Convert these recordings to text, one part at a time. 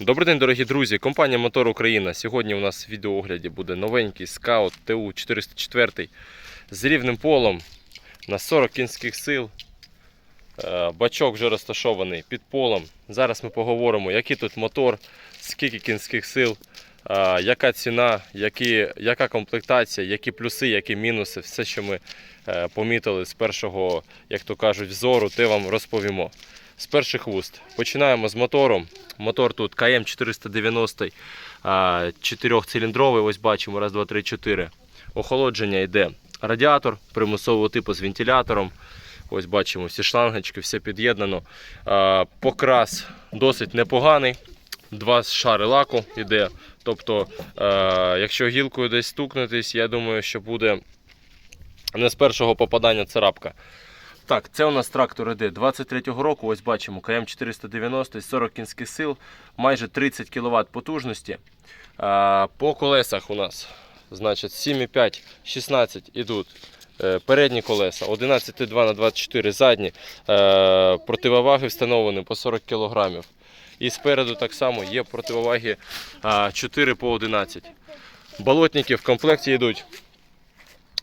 Добрий день, дорогі друзі. Компанія Мотор Україна. Сьогодні у нас в відеоогляді буде новенький скаут ТУ 404 з рівним полом на 40 кінських сил. Е, Бачок вже розташований під полом. Зараз ми поговоримо, який тут мотор, скільки кінських сил, е, яка ціна, які, яка комплектація, які плюси, які мінуси. Все, що ми е, помітили з першого, як то кажуть, взору, те вам розповімо. З перших вуст. Починаємо з мотором. Мотор тут КМ 490 4-циліндровий. Ось бачимо, раз, два, три, чотири. Охолодження йде радіатор примусового типу з вентилятором. Ось бачимо всі шлангочки, все під'єднано. Покрас досить непоганий. Два шари лаку йде. Тобто, якщо гілкою десь стукнутись, я думаю, що буде не з першого попадання царапка. Так, це у нас трактор іде 23-го року. Ось бачимо КМ 490 40 кінських сил, майже 30 кВт потужності. По колесах у нас значить 7,5, 16 ідуть. Е, Передні колеса 11,2 на 24 задні. Е, Противоваги встановлені по 40 кг. І спереду так само є противоваги а, 4 по 11. Болотники в комплекті йдуть.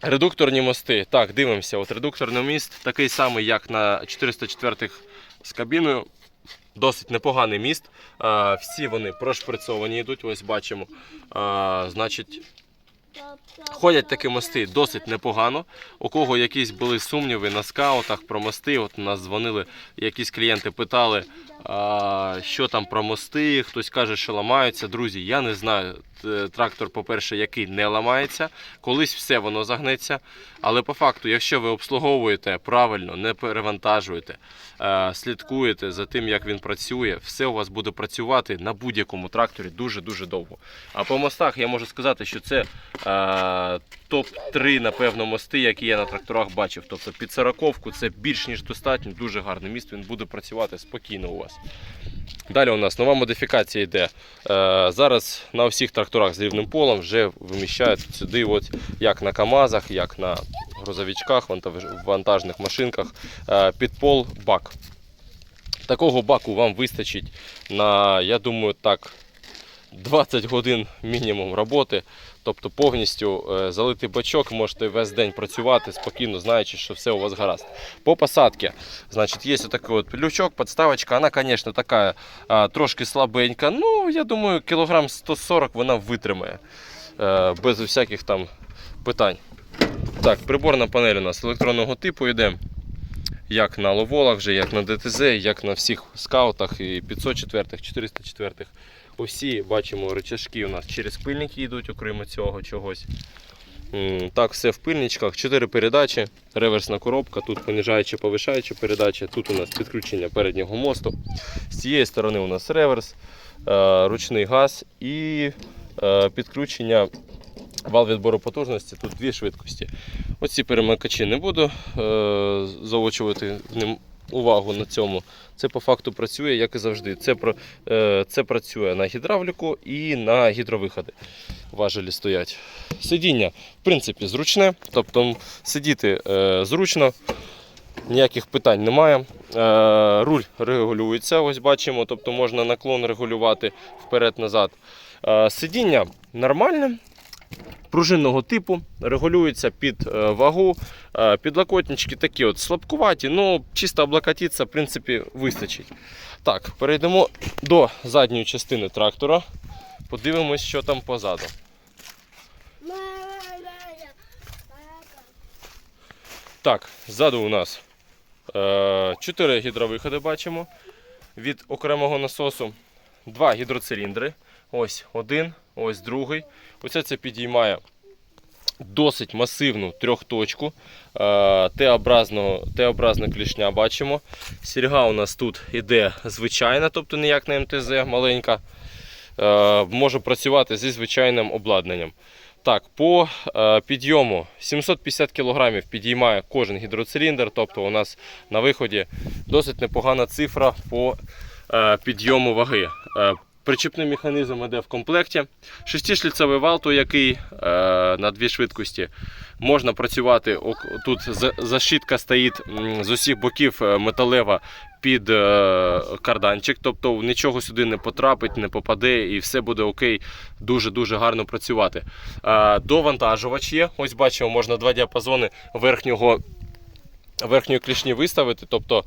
Редукторні мости. Так, дивимося. От редукторний міст такий самий, як на 404-х з кабіною. Досить непоганий міст. Всі вони прошприцовані йдуть, ось бачимо. Значить, ходять такі мости досить непогано. У кого якісь були сумніви на скаутах про мости, от нас дзвонили, якісь клієнти питали, а, що там про мости, хтось каже, що ламаються. Друзі, я не знаю. Трактор, по-перше, який не ламається, колись все воно загнеться. Але по факту, якщо ви обслуговуєте правильно, не перевантажуєте, слідкуєте за тим, як він працює, все у вас буде працювати на будь-якому тракторі дуже-дуже довго. А по мостах я можу сказати, що це топ-3, напевно, мости, які я на тракторах бачив. Тобто під сороковку це більш ніж достатньо, дуже гарний міст, він буде працювати спокійно у вас. Далі у нас нова модифікація йде. Е, зараз на всіх тракторах з рівним полом вже виміщають сюди, от, як на КАМАЗах, як на грузовичках, вантажних машинках, е, під пол бак. Такого баку вам вистачить на, я думаю, так, 20 годин мінімум роботи. Тобто повністю е, залитий бачок, можете весь день працювати спокійно, знаючи, що все у вас гаразд. По посадці, значить, є отакий от лючок, подставочка, вона, звісно, така трошки слабенька. Ну, я думаю, кілограм 140 вона витримає е, без всяких там питань. Так, приборна панель у нас електронного типу йде. Як на ловолах, вже, як на ДТЗ, як на всіх скаутах і 504, 404. Усі бачимо рычажки у нас через пильники йдуть, окрім цього чогось. Так, все в пильничках. 4 передачі, реверсна коробка, тут понижаюча, повишаюча передача, тут у нас підключення переднього мосту. З цієї сторони у нас реверс, е, ручний газ і е, підключення вал відбору потужності. Тут дві швидкості. Оці перемикачі не буду е, заочувати увагу на цьому. Це по факту працює, як і завжди. Це, е, це працює на гідравліку і на гідровиходи. Важелі стоять. Сидіння, в принципі, зручне, тобто сидіти е, зручно, ніяких питань немає. Е, руль регулюється, ось бачимо, тобто можна наклон регулювати вперед-назад. Сидіння нормальне, пружинного типу, регулюється під е, вагу. Е, Підлокотнички такі от слабкуваті, ну чисто облокотитися, в принципі, вистачить. Так, перейдемо до задньої частини трактора. Подивимось, що там позаду. Так, ззаду у нас е, 4 гідровиходи бачимо від окремого насосу. Два гідроциліндри. Ось один, ось другий. Оце це підіймає досить масивну трьохточку е, Т-образна клішня бачимо. Сірга у нас тут іде звичайна, тобто не як на МТЗ, маленька. Е, Може працювати зі звичайним обладнанням. Так, по е, підйому 750 кг підіймає кожен гідроциліндр, тобто у нас на виході досить непогана цифра по підйому ваги. Причіпний механізм іде в комплекті. Шестишліцевий вал, той, який е, на дві швидкості. Можна працювати. Тут за- защитка стоїть з усіх боків е, металева під е, карданчик, тобто нічого сюди не потрапить, не попаде і все буде окей, дуже-дуже гарно працювати. Е, довантажувач є. Ось бачимо, можна два діапазони верхнього. Верхньої клішні виставити, тобто е,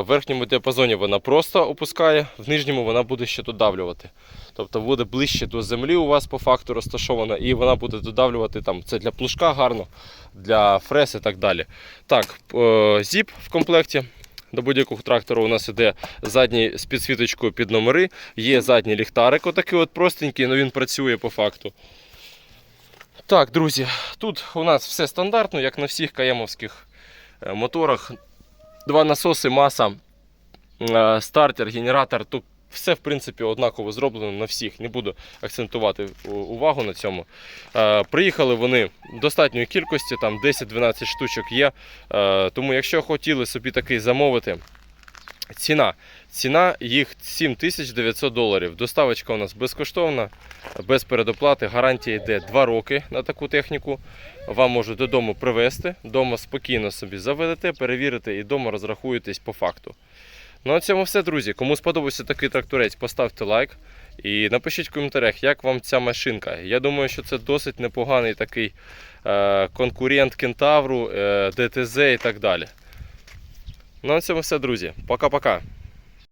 в верхньому діапазоні вона просто опускає, в нижньому вона буде ще додавлювати. Тобто буде ближче до землі у вас по факту розташована, і вона буде додавлювати там. Це для плужка гарно, для фрез і так далі. Так, е, зіп в комплекті. До будь-якого трактору у нас іде задній з підсвіточкою під номери. Є задній ліхтарик, отакий от простенький, але він працює по факту. Так, друзі, тут у нас все стандартно, як на всіх каємовських моторах. Два насоси, маса, е, стартер, генератор. Тут все в принципі однаково зроблено на всіх. Не буду акцентувати увагу на цьому. Е, Приїхали вони достатньої кількості, там 10-12 штучок є. Е, Тому, якщо хотіли собі такий замовити, ціна. Ціна їх 7900 доларів. Доставочка у нас безкоштовна, без передоплати. Гарантія йде 2 роки на таку техніку. Вам можуть додому привезти, вдома спокійно собі заведете, перевірите і вдома розрахуєтесь по факту. Ну на цьому все, друзі. Кому сподобався такий тракторець, поставте лайк і напишіть в коментарях, як вам ця машинка. Я думаю, що це досить непоганий такий е, конкурент кентавру, е, ДТЗ і так далі. Ну на цьому все, друзі. Пока-пока.